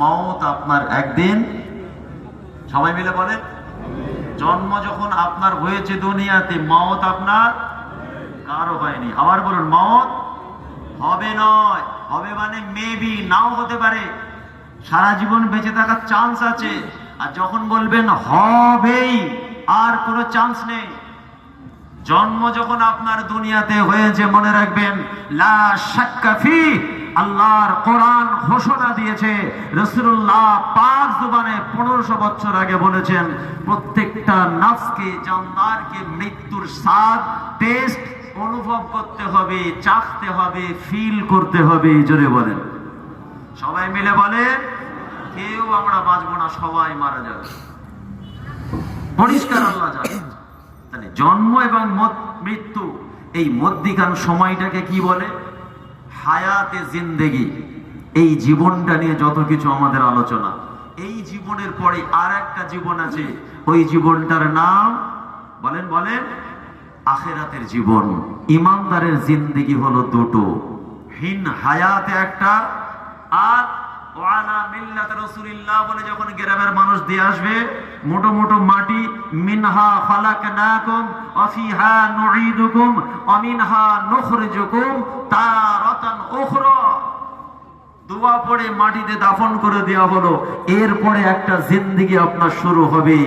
মত আপনার একদিন। সবাই মিলে বলেন জন্ম যখন আপনার হয়েছে দুনিয়াতে মত আপনার কারও হয়নি। আবার বলুন মত হবে নয়, হবে মানে মেবি নাও হতে পারে। সারা জীবন বেঁচে থাকার চান্স আছে। আর যখন বলবেন হবেই, আর কোনো চান্স নেই। জন্ম যখন আপনার দুনিয়াতে হয়েছে, মনে রাখবেন, লা শাক্কা ফি, আল্লাহর কোরআন ঘোষণা দিয়েছে রসুল্লাহ পাক জুবানে পনেরোশো বছর আগে বলেছেন, প্রত্যেকটা নাফসকে, জানদারকে মৃত্যুর স্বাদ, টেস্ট অনুভব করতে হবে, চাখতে হবে, ফিল করতে হবে জোরে বলেন। সবাই মিলে বলেন, কেউ আমরা বাঁচবো না, সবাই মারা যাবে। পরিষ্কার আল্লাহ জানে তাহলে জন্ম এবং মত- মৃত্যু, এই মধ্যিখান সময়টাকে কি বলে? হায়াতে জিন্দেগি। এই জীবনটা নিয়ে যত কিছু আমাদের আলোচনা। এই জীবনের পরে আর একটা জীবন আছে, ওই জীবনটার নাম, বলেন বলেন, আখেরাতের জীবন। ইমানদারের জিন্দেগি হলো দুটো। হিন হায়াতে একটা, আর ওয়ালা মিল্লাত বলে যখন গ্রামের মানুষ দিয়ে আসবে, মোটো মোটো মাটি, মিনহা খালাকনাকুম ওয়া ফিহা নুঈদুকুম, অমিনহা মিনহা নুখরিজুকুম, তারাতান উখরা। দোয়া পড়ে মাটিতে দাফন করে দেওয়া হলো। এরপরে একটা জিন্দিগি আপনার শুরু হবে।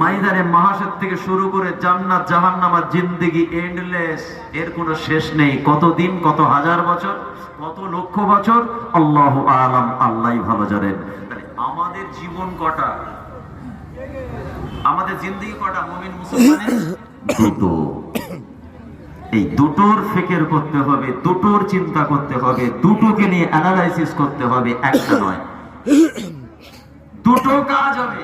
মাইদানে মাহাসের থেকে শুরু করে জান্নাত জাহান্নামার জিন্দিগি এন্ডলেস এর কোনো শেষ নেই। কত দিন, কত হাজার বছর, কত লক্ষ বছর? আল্লাহ আলাম আল্লাহ ভালো জানেন। আমাদের জীবন কটা? আমাদের জিন্দিগি কটা? মুমিন মুসলমানের? দুটো। এই দুটোর ফিকের করতে হবে, দুটোর চিন্তা করতে হবে, দুটোকে নিয়ে অ্যানালাইসিস করতে হবে, একটা নয়। দুটো কাজ হবে।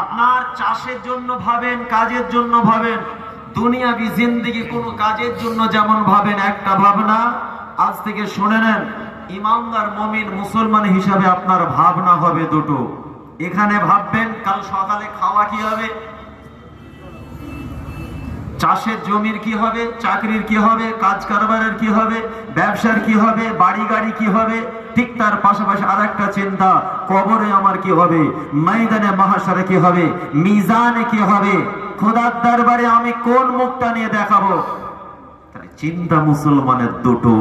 আপনার চাষের জন্য ভাবেন, কাজের জন্য ভাবেন। দুনিয়াবি জিন্দিগি কোনো কাজের জন্য যেমন ভাবেন, একটা ভাবনা। আজ থেকে শুনে নেন, ইমানদার মমিন মুসলমান হিসাবে আপনার ভাবনা হবে দুটো। এখানে ভাববেন, কাল সকালে খাওয়া কি হবে? চাষের জমির কি হবে, চাকরির কি হবে, কাজ কারবারের কি হবে, ব্যবসার কি হবে, বাড়ি গাড়ি কি হবে, ঠিক তার পাশাপাশি আর একটা চিন্তা, কবরে আমার কি হবে, ময়দানে মহাসারে কি হবে, মিজানে কি হবে, খোদার দরবারে আমি কোন মুখটা নিয়ে দেখাবো? চিন্তা মুসলমানের দুটো,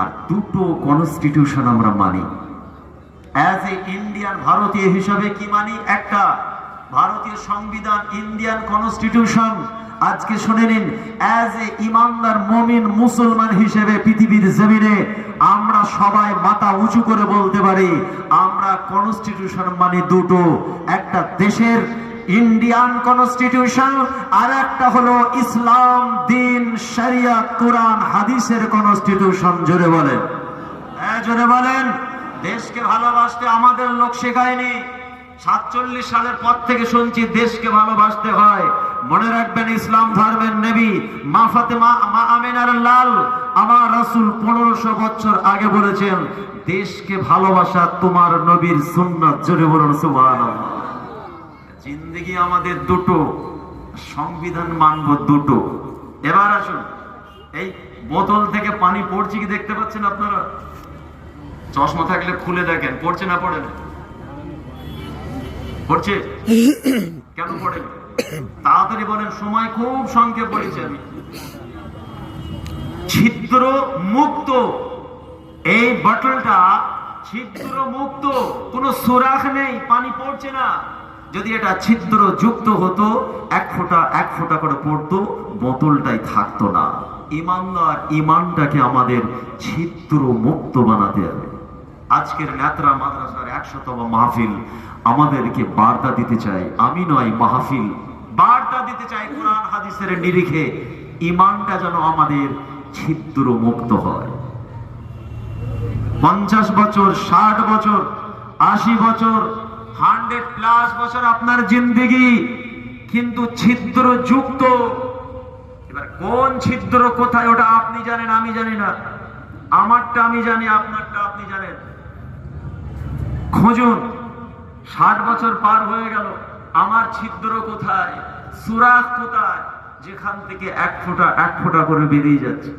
আর দুটো কনস্টিটিউশন আমরা মানি। অ্যাজ এ ইন্ডিয়ান ভারতীয় হিসাবে কি মানি? একটা, ভারতীয় সংবিধান ইন্ডিয়ান কনস্টিটিউশন আজকে শুনে নিন অ্যাজ এ ইমানদার মমিন মুসলমান হিসেবে পৃথিবীর জমিনে আমরা সবাই মাথা উঁচু করে বলতে পারি, আমরা কনস্টিটিউশন মানে দুটো, একটা দেশের ইন্ডিয়ান কনস্টিটিউশন আর একটা হলো ইসলাম, দিন, শরিয়া, কোরআন, হাদিসের কনস্টিটিউশন জোরে বলেন। হ্যাঁ জোরে বলেন। দেশকে ভালোবাসতে আমাদের লোক শেখায়নি। সাতচল্লিশ সালের পর থেকে শুনছি দেশকে ভালোবাসতে হয়। মনে রাখবেন, ইসলাম ধর্মের নেবী মা ফাতেমা, মা আমিনার লাল, আমার রাসূল পনেরোশো বছর আগে বলেছেন, দেশকে ভালোবাসা তোমার নবীর সুন্নাত। জোরে বলুন, সুবহানাল্লাহ। জিন্দগি আমাদের দুটো, সংবিধান মানব দুটো। এবার আসুন, এই বোতল থেকে পানি পড়ছে কি দেখতে পাচ্ছেন আপনারা? চশমা থাকলে খুলে দেখেন, পড়ছে না পড়ে না? পড়ছে? কেন পড়ে? তাড়াতাড়ি বলেন, সময় খুব সংক্ষেপ আমি। ছিদ্র মুক্ত। এই বটলটা ছিদ্র মুক্ত। সুরাখ নেই, পানি পড়ছে না। যদি এটা ছিদ্র যুক্ত হতো, এক ফোঁটা এক ফোঁটা করে পড়তো, বোতলটাই থাকতো না। ইমানদার ইমানটাকে আমাদের ছিদ্র মুক্ত বানাতে হবে। আজকের নেত্রা মাদ্রাসার একশতম মাহফিল আমাদেরকে বার্তা দিতে চাই। আমি নয়, মাহফিল বার্তা দিতে চাই কোরআন হাদিসের নিরিখে ইমানটা যেন আমাদের ছিদ্র মুক্ত হয়। পঞ্চাশ বছর, ষাট বছর, আশি বছর, হান্ড্রেড প্লাস বছর আপনার জিন্দিগি, কিন্তু ছিদ্র যুক্ত এবার কোন ছিদ্র কোথায়, ওটা আপনি জানেন, আমি জানি না। আমারটা আমি জানি, আপনারটা আপনি জানেন। খুঁজুন, ষাট বছর পার হয়ে গেল। আমার ছিদ্র কোথায়? সুরাখ কোথায়? যেখান থেকে এক ফোঁটা এক ফোঁটা করে বেরিয়ে যাচ্ছে।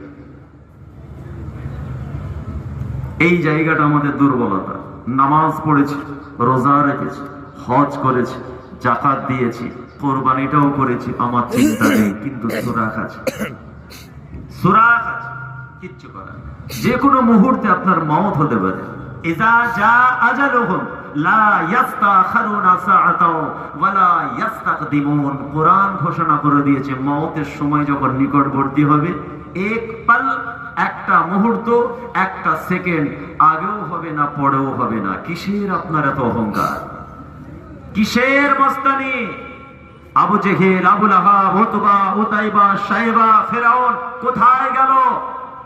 এই জায়গাটা আমাদের দুর্বলতা। নামাজ পড়েছি, রোজা রেখেছি, হজ করেছি জাকাত দিয়েছি, কোরবানিটাও করেছি, আমার চিন্তা নেই, কিন্তু সুরাখ আছে। সুরাখ আছে, কিচ্ছু করার যে কোনো মুহূর্তে আপনার মত হতে পারে। ইজা যা আজালুহুম কোরআন ঘোষণা করে দিয়েছে সময় যখন নিকটবর্তী হবে, এক পাল, একটা মুহূর্ত, একটা সেকেন্ড, আগেও হবে না, পরেও হবে না। কিসের আপনার এত অহংকার? কিসের মস্তানি? আবু জেহেল, আবুল আহাব ওতবা উতাইবা সাইবা ফেরাউন, কোথায় গেল?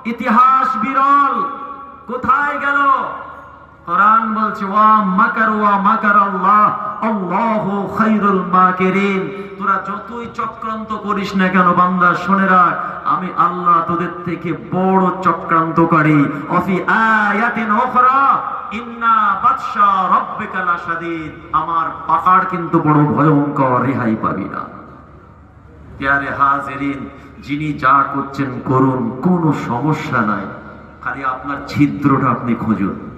ইতিহাস বিরল, কোথায় গেল? কোরআন বলছে, ওয়া মাকার ওয়া মাকার আল্লাহ, আল্লাহু খায়রুল মাকিরিন। তোরা যতই চক্রান্ত করিস না কেন, বান্দা, শুনে রাখ, আমি আল্লাহ তোদের থেকে বড় চক্রান্তকারী। অফি আয়াতিন উখরা, ইন্না বাদশা রাব্বিকা লাশাদীদ। আমার পাহাড় কিন্তু বড় ভয়ঙ্কর, রেহাই পাবি না। প্যারে হাজিরিন, যিনি যা করছেন করুন, কোনো সমস্যা নাই। খালি আপনার ছিদ্রটা আপনি খুঁজুন।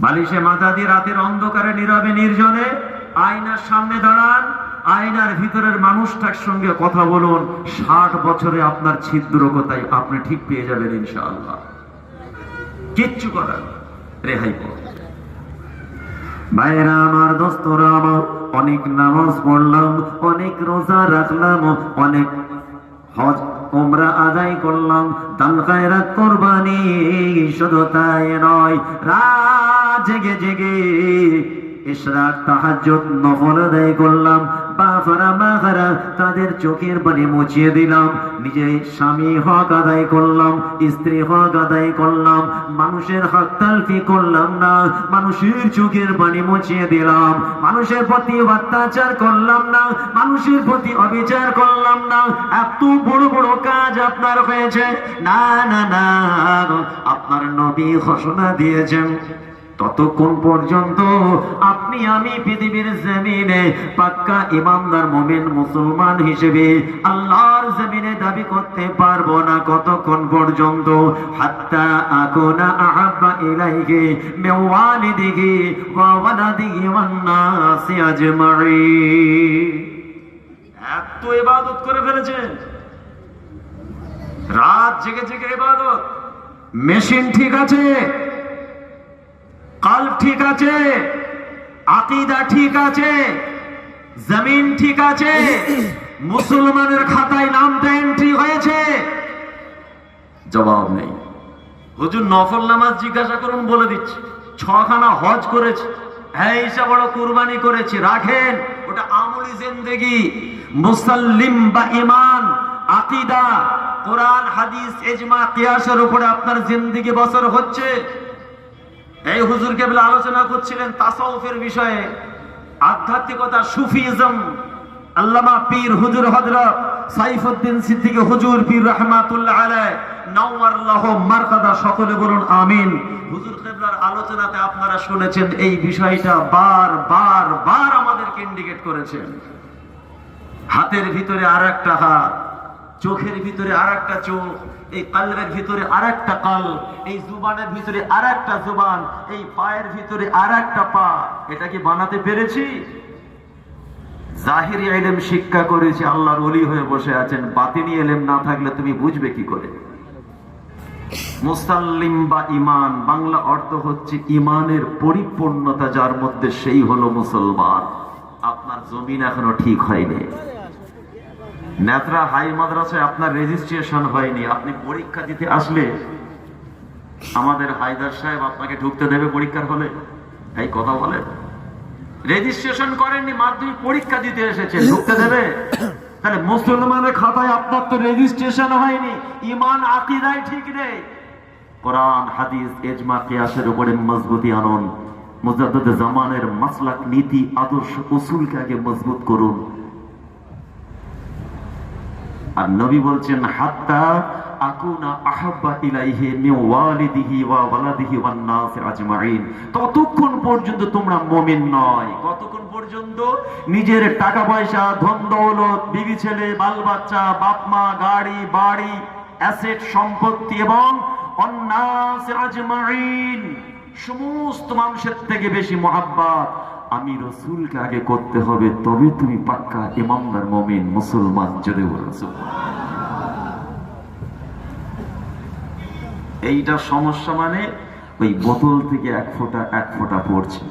বালিশে মাথা দিয়ে রাতের অন্ধকারে নীরবে নির্জনে আয়নার সামনে দাঁড়ান। আয়নার ভিতরের মানুষটার সঙ্গে কথা বলুন। ষাট বছরে আপনার ছিদ্র কোথায় আপনি ঠিক পেয়ে যাবেন ইনশাআল্লাহ। কিচ্ছু করার রেহাই পাবেন। ভাইরা আমার দোস্তরা, আমার অনেক নামাজ পড়লাম, অনেক রোজা রাখলাম, অনেক হজ ওমরা আদায় করলাম। দান খায়রাত কোরবানি শুধু তাই নয়, রাত জেগে জেগে। ইশরাক তাহাজ্জুদ নফল আদায় করলাম। বাফারা মাহারা তাদের চোখের পানি মুছিয়ে দিলাম। নিজের স্বামী হক আদায় করলাম, স্ত্রী হক আদায় করলাম। মানুষের হক তালফি করলাম না, মানুষের চোখের পানি মুছিয়ে দিলাম। মানুষের প্রতি অত্যাচার করলাম না, মানুষের প্রতি অবিচার করলাম না। এত বড় বড় কাজ আপনার হয়েছে। না না না, আপনার নবী ঘোষণা দিয়েছেন। ততক্ষণ পর্যন্ত আপনি আমি পৃথিবীর জমিনে পাক্কা ইমানদার মোমেন মুসলমান হিসেবে আল্লাহর জমিনে দাবি করতে পারব না কতক্ষণ পর্যন্ত। হাত্তা আকুনা আহাব্বা ইলাইহি মিওয়ালিদিহি ওয়া ওয়ালাদিহি ওয়ান নাসি আজমাইন এত ইবাদত করে ফেলেছেন। রাত জেগে জেগে ইবাদত। মেশিন ঠিক আছে। কাল ঠিক আছে, আকিদা ঠিক আছে, জমিন ঠিক আছে, মুসলমানের খাতায় নামটা এন্ট্রি হয়েছে। জবাব নেই। হুজুর নফল নামাজ জিজ্ঞাসা করুন, বলে দিচ্ছি। ছখানা হজ করেছে হ্যাঁ ঈশা বড় কুরবানি করেছে, রাখেন, ওটা আমলি জিন্দেগি। মুসাল্লিম বা ইমান আকিদা, কোরআন, হাদিস এজমা কিয়াসের উপরে আপনার জিন্দেগি বছর হচ্ছে। এই হুজুর কেবল আলোচনা করছিলেন তাসাউফের বিষয়ে। আধ্যাত্মিকতা, সুফিজম। আল্লামা পীর হুজুর হযরত সাইফুদ্দিন সিদ্দিকী হুজুর পীর রাহমাতুল্লাহ আলাইহি নাওয়ারলাহ মারকাদা, সকলে বলুন আমিন। হুজুর কেবলার আলোচনাতে আপনারা শুনেছেন এই বিষয়টা বার বার বার আমাদেরকে ইন্ডিকেট করেছেন হাতের ভিতরে আর একটা হাত, চোখের ভিতরে আর একটা চোখ এই কালবের ভিতরে আর একটা কাল, এই জুবানের ভিতরে আর একটা জুবান, এই পায়ের ভিতরে আর একটা পা। এটা কি বানাতে পেরেছি? জাহিরি এলেম শিক্ষা করেছি, আল্লাহর অলি হয়ে বসে আছেন। বাতিনি এলেম না থাকলে তুমি বুঝবে কি করে? মুসাল্লিম বা ইমান বাংলা অর্থ হচ্ছে ইমানের পরিপূর্ণতা, যার মধ্যে সেই হলো মুসলমান। আপনার জমিন এখনও ঠিক হয়নি। নেত্রা হাই মাদ্রাসায় আপনার রেজিস্ট্রেশন হয়নি। আপনি পরীক্ষা দিতে আসলে আমাদের হায়দার সাহেব আপনাকে ঢুকতে দেবে পরীক্ষার হলে। এই কথা বলেন। রেজিস্ট্রেশন করেননি, মাধ্যমিক পরীক্ষা দিতে এসেছে ঢুকতে দেবে। তাহলে মুসলমানের খাতায় আপনার তো রেজিস্ট্রেশন হয়নি। ইমান, আকিদাই ঠিক নেই। কোরআন, হাদিস এজমা কিয়াসের উপরে মজবুতি আনুন। মুজাদ্দদ জামানের মাসলাক, নীতি, আদর্শ, উসুলকে আগে মজবুত করুন। আর নবী বলছেন, হাত্তা আকুনা আহাব্বা ইলাইহি মিন ওয়ালিদিহি ওয়া ওয়ালাদিহি ওয়ান নাস আজমাইন। ততক্ষণ পর্যন্ত তোমরা মুমিন নয়। কতক্ষণ পর্যন্ত নিজের টাকা পয়সা ধন দৌলত, বিবি ছেলে বাল বাচ্চা বাপ মা গাড়ি, বাড়ি, অ্যাসেট, সম্পত্তি এবং অন্নাস আজমাইন। সমস্ত মানুষের থেকে বেশি মহাব্বাত। আমি রসুলকে আগে করতে হবে, তবে তুমি পাক্কা ইমামদার, মমিন, মুসলমান জোরে রসুল। এইটা সমস্যা মানে ওই বোতল থেকে এক ফোঁটা এক ফোঁটা পড়ছে।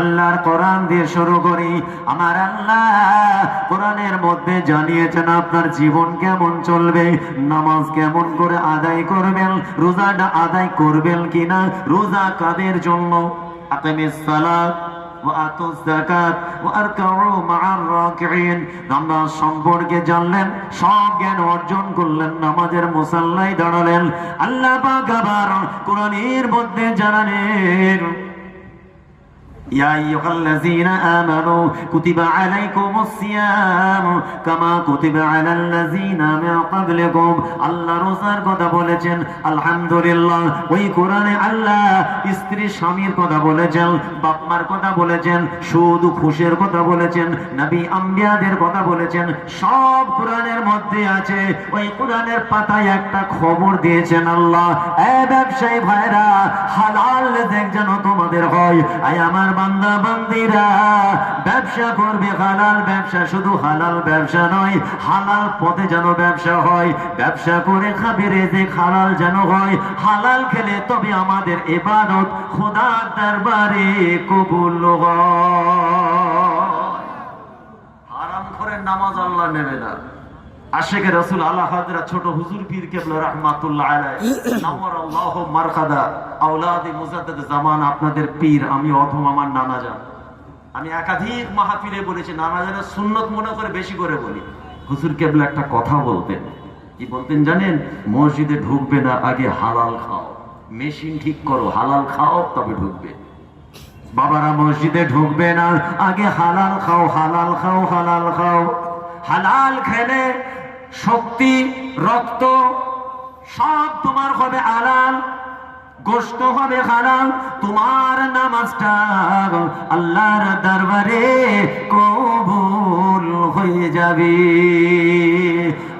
আল্লাহর কোরআন দিয়ে শুরু করি। আমার আল্লাহ কোরআনের মধ্যে জানিয়েছেন আপনার জীবন কেমন চলবে, নামাজ কেমন করে আদায় করবেন, রোজাটা আদায় করবেন কিনা, রোজা কাদের জন্য? আকিমিস সালাত নামাজ সম্পর্কে জানলেন, সব জ্ঞান অর্জন করলেন, নামাজের মুসাল্লাই দাঁড়ালেন। আল্লাহ কোরআনের মধ্যে জানালেন يا أيها الذين آمنوا كتب عليكم الصيام كما كتب على الذين من قبلكم আল্লাহ রোজার কথা বলেছেন আলহামদুলিল্লাহ ওই কোরআনে আল্লাহ স্ত্রী স্বামীর কথা বলেছেন বাপমার কথা বলেছেন শুধু খুশের কথা বলেছেন নবী আম্বিয়াদের কথা বলেছেন সব কোরআনের মধ্যে আছে ওই কোরআনের পাতায় একটা খবর দিয়েছেন আল্লাহ এ ব্যবসায়ী ভাইরা হালাল দেখ যেন তোমাদের হয় আয় আমার বান্দা বান্দিরা ব্যবসা করবে, হালাল ব্যবসা শুধু হালাল ব্যবসা নয়, হালাল পথে যেন ব্যবসা হয়, ব্যবসা করে খাবে, রেজেক হালাল যেন হয়, হালাল খেলে তবে আমাদের এবাদত খোদার দরবারে কবুল হয়। হারাম করে নামাজ আল্লাহ নেবে না। আশেকে রসুল আল্লাহ হাজরা ছোট হুজুর পীর কেবলা রহমাতুল্লাহ আল্লাহ মারকাদা আওলাদি মুজাদ্দাদ জামান আপনাদের পীর আমি অথম আমার নানা যান আমি একাধিক মাহফিলে বলেছি নানা জানের সুন্নত মনে করে বেশি করে বলি। হুজুর কেবলা একটা কথা বলতেন। কি বলতেন জানেন? মসজিদে ঢুকবে না আগে হালাল খাও। মেশিন ঠিক করো হালাল খাও তবে ঢুকবে। বাবারা মসজিদে ঢুকবে না আগে হালাল খাও হালাল খাও হালাল খাও। হালাল খেলে শক্তি রক্ত সব তোমার হবে হালাল গোস্ত হবে হালাল তোমার নামাজটা আল্লাহর দরবারে কবুল হয়ে যাবে।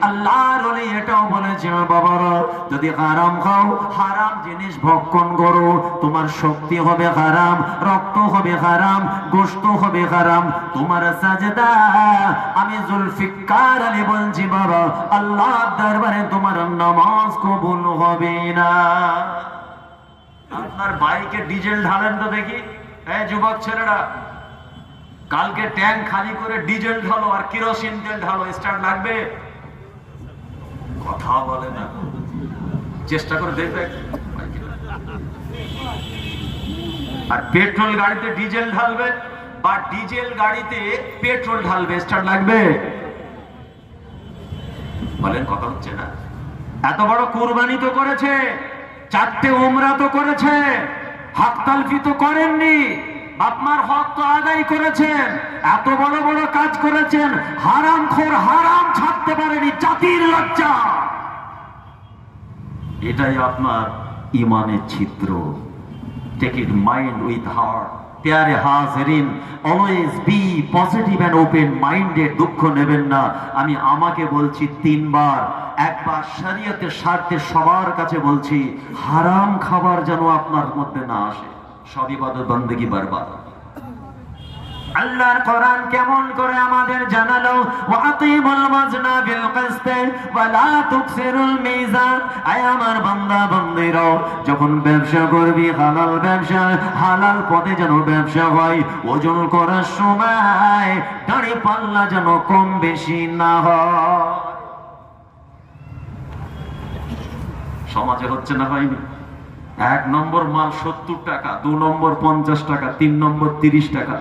আল্লাহর এটাও বলেছে বাবারা, যদি হারাম খাও, হারাম জিনিস ভক্ষণ করো। তোমার শক্তি হবে হারাম, রক্ত হবে হারাম গোস্ত হবে হারাম। তোমার সাজদা, আমি জুলফিকার আলী বলছি, বাবা আল্লাহ দরবারে তোমার নামাজ কবুল হবে না। আপনার বাইকে ডিজেল ঢালেন তো দেখি। এই যুবক ছেলেরা, কালকে ট্যাঙ্ক খালি করে ডিজেল ঢালো আর কিরোসিন তেল ঢালো স্টার্ট লাগবে? কথা বলে না। চেষ্টা করে দেখবে। আর পেট্রোল গাড়িতে ডিজেল ঢালবে বা ডিজেল গাড়িতে পেট্রোল ঢালবে স্টার্ট লাগবে? বলেন, কথা হচ্ছে না। এত বড় কুরবানি তো করেছে। চারটে ওমরা তো করেছে, হক তালফি তো করেননি আপনার হক তো আদায় করেছেন, এত বড় বড় কাজ করেছেন, হারাম খোর হারাম ছাড়তে পারেনি, জাতির লজ্জা। এটাই আপনার ইমানের ছিদ্র। Take it mind with heart প্যারে হাজরিন always be positive and open minded দুঃখ নেবেন না। আমি আমাকে বলছি তিনবার, একবার শরীয়তের স্বার্থে সবার কাছে বলছি, হারাম খাবার যেন আপনার মধ্যে না আসে। সব ইবাদত বন্দেগী বারবার। আল্লাহর কোরআন কেমন করে আমাদের জানালো? ওয়াকিমুল মাজনা বিল কিসত ওয়া লা তুকসিরুল মিজান। আয় আমার বান্দা, বান্দিরা, যখন ব্যবসা করবি, হালাল ব্যবসা, হালাল পথে যেন ব্যবসা হয়, ওজন করার সময় দাড়ি পাল্লা যেন কম বেশি না হয়। সমাজে হচ্ছে না হয়নি? এক নম্বর মাল সত্তর টাকা, দু নম্বর পঞ্চাশ টাকা, তিন নম্বর তিরিশ টাকা।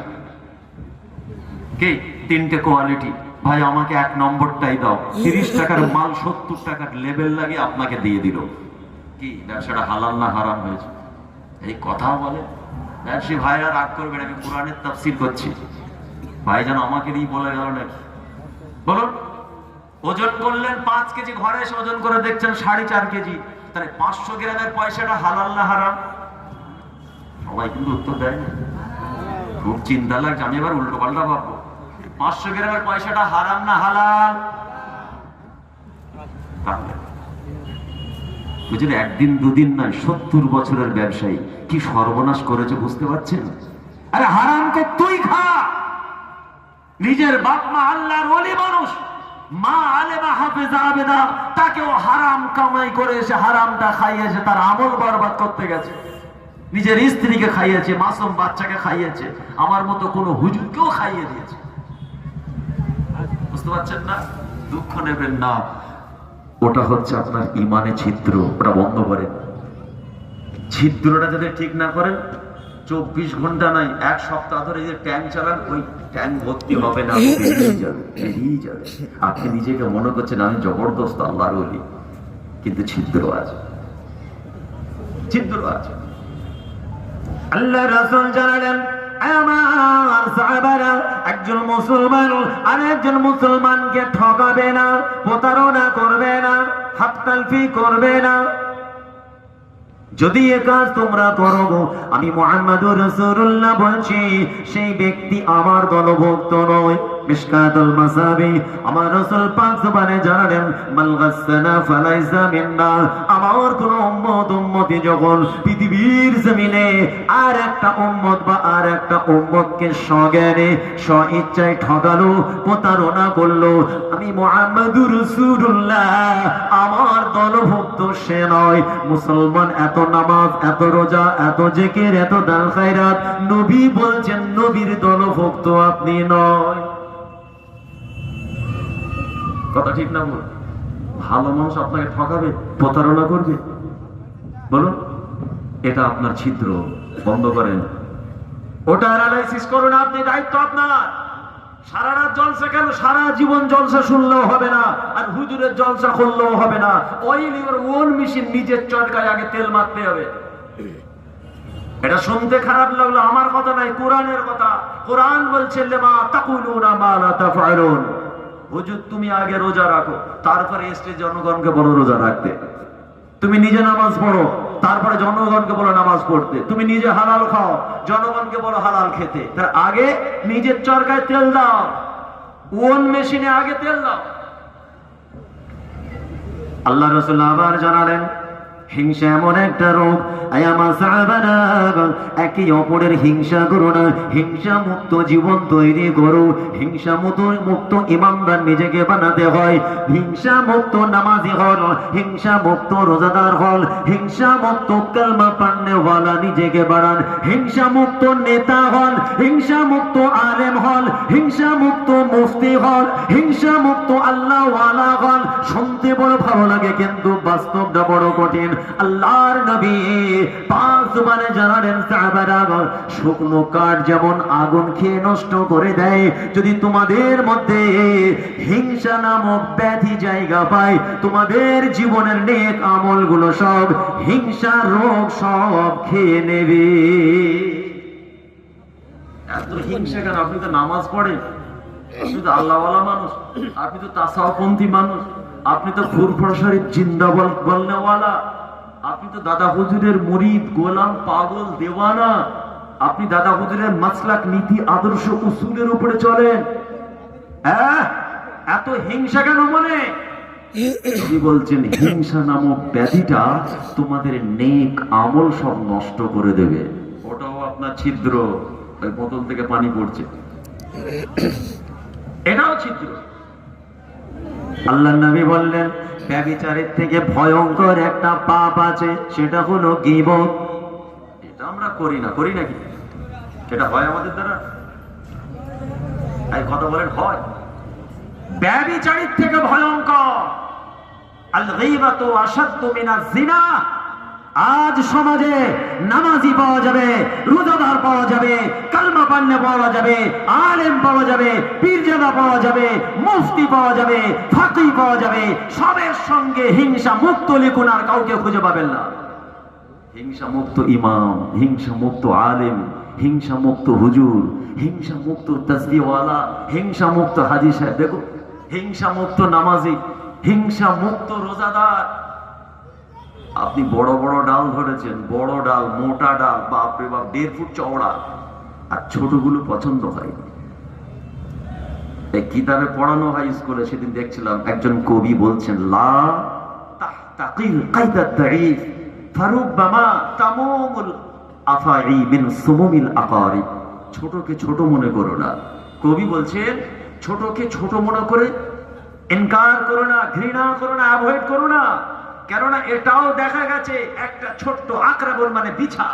কে তিনটে কোয়ালিটি ভাই আমাকে এক নম্বরটাই দাও। তিরিশ টাকার মাল সত্তর টাকার লেভেল লাগিয়ে আপনাকে দিয়ে দিল। কি? ব্যবসাটা হালাল না হারাম হয়েছে। এই কথা বলে। ব্যবসায়ী ভাইরা রাগ করবেন আমি কোরআনের তাফসির করছি। ভাই যেন আমাকে দিয়ে বলে গেল নাকি বলুন ওজন করলেন পাঁচ কেজি ঘরে এসে ওজন করে দেখছেন সাড়ে চার কেজি। তাহলে পাঁচশো গ্রামের পয়সাটা হালাল না হারাম? সবাই কিন্তু উত্তর দেয় না। খুব চিন্তা লাগছে আমি এবার উল্টো পাল্টা ভাববো। পাঁচশো গ্রামের পয়সাটা হারাম না হালাল? একদিন, দুদিন নয়, সত্তর বছরের ব্যবসায়ী কি সর্বনাশ করেছে বুঝতে পারছেন? আরে হারামকে তুই খা! নিজের বাপ মা আল্লাহর ওলি মানুষ। মা আলেমা হাফেজা আবেদা, তাকেও হারাম কামাই করে এসে হারামটা খাইয়েছে, তার আমল বরবাদ করতে গেছে। নিজের স্ত্রীকে খাইয়েছে, মাসুম বাচ্চাকে খাইয়েছে, আমার মতো কোনো হুজুরকেও খাইয়ে দিয়েছে। বুঝতে পারছেন না? দুঃখ নেবেন না। ওটা হচ্ছে আপনার ইমানে ছিদ্র। ওটা বন্ধ করেন। ছিদ্রটা যদি ঠিক না করেন, চব্বিশ ঘণ্টা নাই এক সপ্তাহ ধরে যে ট্যাঙ্ক চালান, ওই ট্যাঙ্ক ভর্তি হবে না আপনি নিজেকে মনে করছেন, আমি জবরদস্ত আল্লাহর বলি কিন্তু ছিদ্র আছে। ছিদ্র আছে। আল্লাহ রাসূল জানালেন আমার সাহাবারা একজন মুসলমান আর একজন মুসলমানকে ঠকাবে না, প্রতারণা করবে না, হাততালফি করবে না। যদি এ কাজ তোমরা করব আমি মোহাম্মদুর রসুল্লাহ বলছি, সেই ব্যক্তি আমার দলভুক্ত নয়। মিশকাতুল মাসাবি। আমার রাসূল পাক জবানে জানালেন, মাল গাসসানা ফালাইসা মিন্না। আমার কোন উম্মত, উম্মতি যখন পৃথিবীর জমিনে আর একটা উম্মত বা আর একটা উম্মতকে স্বজ্ঞানে স্ব ইচ্ছায় ঠকালো প্রতারণা করল, আমি মুহাম্মাদুর রাসূলুল্লাহ। আমার দলভুক্ত সে নয়। মুসলমান, এত নামাজ, এত রোজা, এত জেকের, এত দান খায়রাত নবী বলছেন, নবীর দলভুক্ত আপনি নয়। কথা ঠিক না বল? ভালো মানুষ আপনাকে ঠকাবে, প্রতারণা করবে। বলুন, এটা আপনার ছিদ্র, বন্ধ করেন। ওটা করুন আপনি, দায়িত্ব আপনার। জলসা কেন? সারা জীবন জলসা শুনলেও হবে না, আর হুজুরের জলসা হবে না। মেশিন নিজের চটকায় আগে তেল মারতে হবে। এটা শুনতে খারাপ লাগল, আমার কথা নাই কোরআনের কথা। কোরআন বলছে হুজুর, তুমি আগে রোজা রাখো, তারপরে স্টেজ জনগণকে বলো রোজা রাখতে। তুমি নিজে নামাজ পড়ো, তারপরে জনগণকে বলো নামাজ পড়তে। তুমি নিজে হালাল খাও, জনগণকে বলো হালাল খেতে। তার আগে নিজের চরকায় তেল দাও ওন মেশিনে আগে তেল দাও। আল্লাহ রসুল আবার জানালেন, হিংসা এমন একটা রোগ একে অপরের হিংসা করো না হিংসা মুক্ত জীবন তৈরি করো হিংসা মুক্ত ইমানদার নিজেকে বানাতে হয় হিংসা মুক্ত নামাজি হল হিংসা মুক্ত রোজাদার হল হিংসা মুক্ত কালমা পান্নেওয়ালা নিজেকে বাড়ান হিংসা মুক্ত নেতা হল হিংসা মুক্ত আলেম হল হিংসা মুক্ত মুফতি হল হিংসা মুক্ত আল্লাহ ওয়ালা হল। শুনতে বড় ভালো লাগে কিন্তু বাস্তবটা বড় কঠিন। আল্লাহর নবী পাঁচ মানে জানালেন শুকনো কাঠ যেমন আগুন খেয়ে নষ্ট করে দেয়, যদি তোমাদের মধ্যে হিংসা নামক ব্যাধি জায়গা পায়, তোমাদের জীবনের নেক আমলগুলো সব হিংসা রোগ সব খেয়ে নেবে। এত হিংসা কেন? আপনি তো নামাজ পড়েন। আপনি তো আল্লাহওয়ালা মানুষ। আপনি তো তাসাওপন্থী মানুষ। আপনি তো ফুরফরসারির জিন্দাবল বলনেওয়ালা। আপনি তো দাদা হুজুরের মরিদ গোলাম পাগল দেওয়ানা। আপনি দাদা হুজুরের মাসলাক নীতি আদর্শ উসুলের উপরে চলেন। হ্যাঁ? এত হিংসা কেন মনে? তিনি বলছেন হিংসা নামক ব্যাধিটা তোমাদের নেক আমল সব নষ্ট করে দেবে। ওটাও আপনার ছিদ্র। ওই বোতল থেকে পানি পড়ছে। এটাও ছিদ্র। আল্লাহ নবী বললেন ব্যবিচারের থেকে ভয়ঙ্কর একটা পাপ আছে, সেটা হলো গিব এটা আমরা করি না, করি নাকি? এটা হয় আমাদের দ্বারা? এই কথা বলেন, হয়। ব্যবিচারের থেকে ভয়ঙ্কর। আল গীবাতু আশাদ্দু মিনাজ জিনা আজ সমাজে নামাজি পাওয়া যাবে, রোজাদার পাওয়া যাবে, কালমা পান্নে পাওয়া যাবে, আলেম পাওয়া যাবে, পীরজাদা পাওয়া যাবে, মুফতি পাওয়া যাবে, ফাকি পাওয়া যাবে, সবের সঙ্গে হিংসা মুক্ত লিখুন আর কাউকে খুঁজে পাবেন না। হিংসা মুক্ত ইমাম, হিংসা মুক্ত আলেম, হিংসা মুক্ত হুজুর, হিংসা মুক্ত তসবিওয়ালা হিংসা মুক্ত হাজি সাহেব। দেখো হিংসা মুক্ত নামাজি, হিংসা মুক্ত রোজাদার। আপনি বড় বড় ডাল ধরেছেন, বড় ডাল, মোটা ডাল বাপরে বাপ, দেড় ফুট চওড়া। আর ছোটগুলো পছন্দ হয়নি। এই কিতাবে পড়ানো হয় স্কুলে, সেদিন দেখছিলাম একজন কবি বলছেন, লা তাকিল কাইদাত দাঈফ ফারুব্বামা তামুমুল আফাই মিন সুমুমিল আকারিব ছোটকে ছোট মনে করো না। কবি বলছেন, ছোটকে ছোট মনে করে, ইনকার করো না, ঘৃণা করো না, অ্যাভয়েড করো না। কেননা এটাও দেখা গেছে, একটা ছোট্ট আক্রাবন মানে বিছা।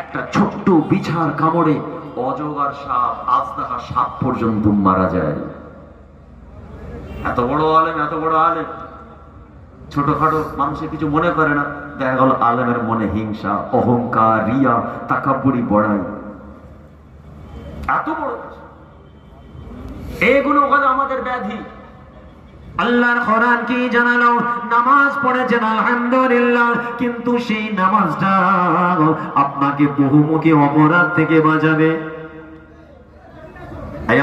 একটা ছোট্ট বিছার কামড়ে অজগর সাপ, আজদাহা সাপ পর্যন্ত মারা যায়। এত বড় আলেম, এত বড় আলেম। ছোটখাটো মানুষের কিছু মনে করে না। দেখা গেল আলেমের মনে হিংসা, অহংকার, রিয়া, তাকাব্বুরি বড়াই। এত বড় এগুলো আমাদের ব্যাধি। আল্লাহর কোরআন কি জানালো? নামাজ পড়েছেন, আলহামদুলিল্লাহ। কিন্তু সেই নামাজটা আপনাকে বহুমুখী অপরাধ থেকে বাঁচাবে।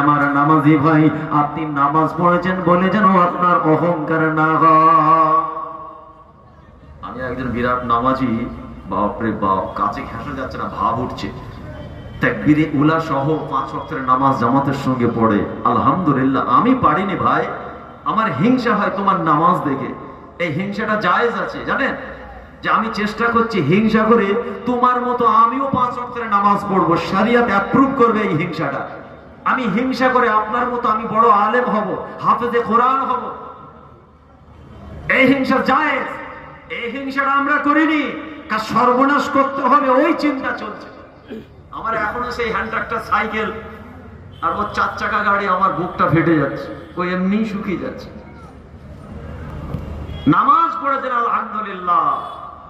আমার নামাজি ভাই, আপনি নামাজ পড়েছেন বলে যেন আপনার অহংকার না আমি একজন বিরাট নামাজি। বাপরে বাপ, কাছে ঘেঁষে যাচ্ছে না, ভাব উঠছে। তাকবীরে উলা সহ পাঁচ ওয়াক্তের নামাজ জামাতের সঙ্গে পড়ে। আলহামদুলিল্লাহ, আমি পারিনি ভাই। আমার হিংসা হয় তোমার নামাজ দেখে। এই হিংসাটা জায়েজ আছে, জানেন? যে আমি চেষ্টা করছি হিংসা করে তোমার মতো আমিও পাঁচ ওয়াক্তের নামাজ পড়ব, শরিয়ত অ্যাপ্রুভ করবে এই হিংসাটা। আমি হিংসা করে আপনার মতো আমি বড় আলেম হব, হাফেজে কোরআন হব। এই হিংসা জায়েজ। এই হিংসাটা আমরা করিনি কার সর্বনাশ করতে হবে, ওই চিন্তা চলছে। আমার এখনও সেই হ্যান্ড সাইকেল আর ওর চার চাকা গাড়ি আমার বুকটা ফেটে যাচ্ছে। ও এমনি শুকিয়ে যাচ্ছে। নামাজ পড়েছেন, আলহামদুলিল্লাহ।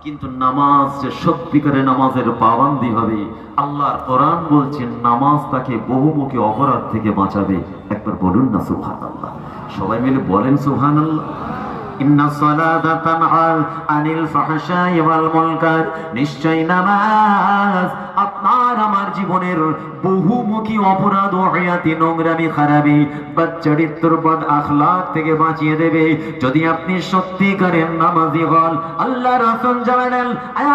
কিন্তু নামাজ যে সত্যিকারে নামাজের পাবান্দি হবে, আল্লাহর কোরআন বলছেন নামাজ তাকে বহুমুখী অপরাধ থেকে বাঁচাবে। একবার বলুন না সুহান আল্লাহ সবাই মিলে বলেন সুহান আল্লাহ ইন্না আপনার আমার জীবনের বহুমুখী অপরাধ নোংরামি, খারাপি থেকে বাঁচিয়ে দেবে। যদি আপনি সত্যিকারের নামাজি হন, আল্লাহ রাসূল জানালেন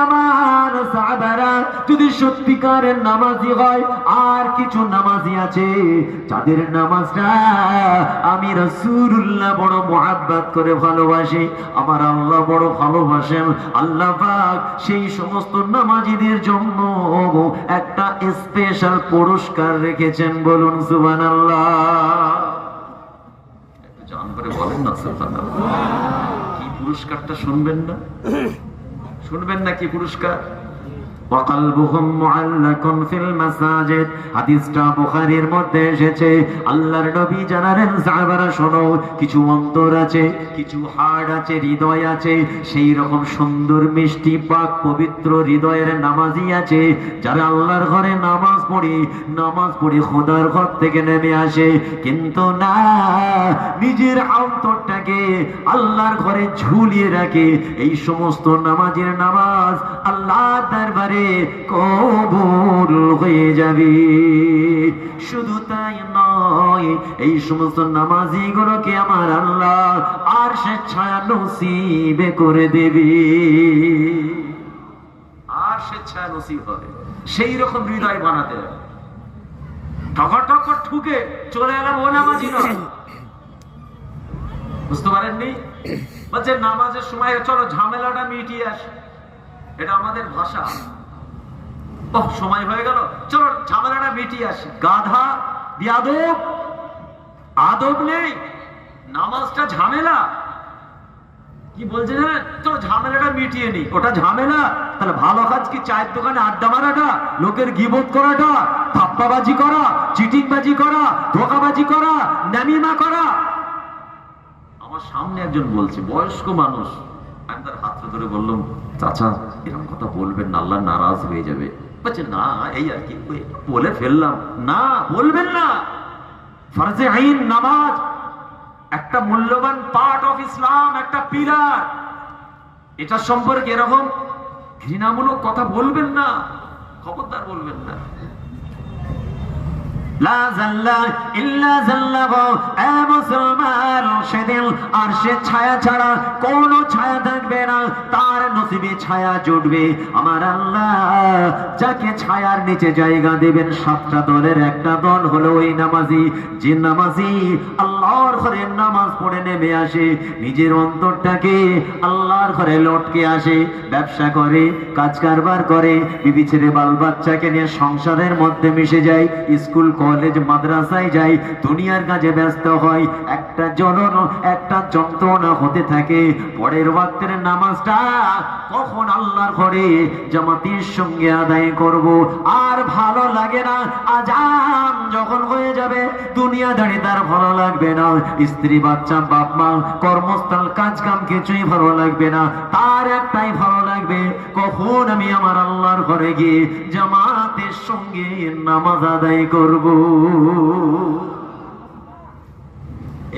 আমার সাহাবারা, যদি নামাজি হয়, আর কিছু নামাজি আছে যাদের নামাজটা আমি রাসূলুল্লাহ বড় মোহাব্বত করে ভালোবাসি। আমার আল্লাহ বড় ভালোবাসেন। আল্লাহ সেই সমস্ত নামাজিদের জন্য একটা স্পেশাল পুরস্কার রেখেছেন, বলুন সুবান আল্লাহ জান করে বলেন না সুবহানাল্লাহ। কি পুরস্কারটা শুনবেন না? শুনবেন না কি পুরস্কার? ওয়াকালবুহুম মুআল্লাকুন ফিল মাসাজিদ। বুখারীর মধ্যে এসেছে, আল্লাহর নবী সাহাবারা শোনো, কিছু অন্তর আছে, কিছু হাড় আছে, হৃদয় আছে, সেই রকম সুন্দর মিষ্টি, পাক, পবিত্র হৃদয়ের নামাজি আছে। যারা আল্লাহর ঘরে নামাজ পড়ে নামাজ পড়ে খোদার ঘর থেকে নেমে আসে। কিন্তু না, নিজের অন্তরটাকে আল্লাহর ঘরে ঝুলিয়ে রাখে। এই সমস্ত নামাজের নামাজ আল্লাহ দরবারে কবুল হয়ে যাবে। শুধু তাই নয়, এই সমস্ত নামাজি গুলোকে আমার আল্লাহ আর সে ছায়া নসিবে করে দেবে। আর সে ছায়া নসিব হবে। সেই রকম হৃদয় বানাতে ঠকর ঠকর ঠুকে চলে এলাম ও নামাজি নয়। বুঝতে পারেননি? বলছে, নামাজের সময় চলো, ঝামেলাটা মিটিয়ে আসে। এটা আমাদের ভাষা। ও সময় হয়ে গেল। চলো, ঝামেলাটা মিটিয়ে আসি। গাধা, বিয়াদব, আদব নেই, নামাজটা ঝামেলা। কি বলছে জানেন? চলো, ঝামেলাটা মিটিয়ে নি ওটা ঝামেলা। তাহলে ভালো কাজ কি? চায়ের দোকানে আড্ডা মারাটা? লোকের গিবত করাটা? থাপ্পাবাজি করা? চিটিংবাজি করা? ধোকাবাজি করা? নামিমা করা? আমার সামনে একজন বলছে, বয়স্ক মানুষ। আমি তার হাতটা ধরে বললাম, চাচা, এরকম কথা বলবেন না, আল্লাহ নারাজ হয়ে যাবে। বলছে না, এই আর কি বলে ফেললাম। না, বলবেন না। ফরজে আইন, নামাজ, একটা মূল্যবান পার্ট অফ ইসলাম একটা পিলার এটা সম্পর্কে এরকম ঘৃণামূলক কথা বলবেন না। খবরদার বলবেন না। ছাড়া আসে, নিজের অন্তরটাকে আল্লাহর ঘরে লটকে আসে, ব্যবসা করে, কাজ কারবার করে, বিবি ছেলে বাল বাচ্চাকে নিয়ে সংসারের মধ্যে মিশে যায়, স্কুল কলেজ মাদ্রাসায় যায় দুনিয়ার কাজে ব্যস্ত হয় একটা জনন, একটা যন্ত্রণা হতে থাকে। পরের ওয়াক্তের নামাজটা কখন আল্লাহর ঘরে জামাতের সঙ্গে আদায় করব? আর ভালো লাগে না, আজান যখন হয়ে যাবে, দুনিয়াদারি তার ভালো লাগবে না। স্ত্রী, বাচ্চা, বাপ, মা, কর্মস্থল কাজ কাম কিছুই ভালো লাগবে না। তার একটাই ভালো লাগবে, কখন আমি আমার আল্লাহর ঘরে গিয়ে জামাতের সঙ্গে নামাজ আদায় করব?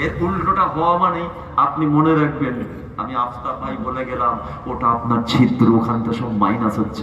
এর উল্টোটা হওয়া মানে আপনি মনে রাখবেন, আমি আফতাব ভাই বলে গেলাম, ওটা আপনার ছিদ্র, ওখানটা সব মাইনাস হচ্ছে।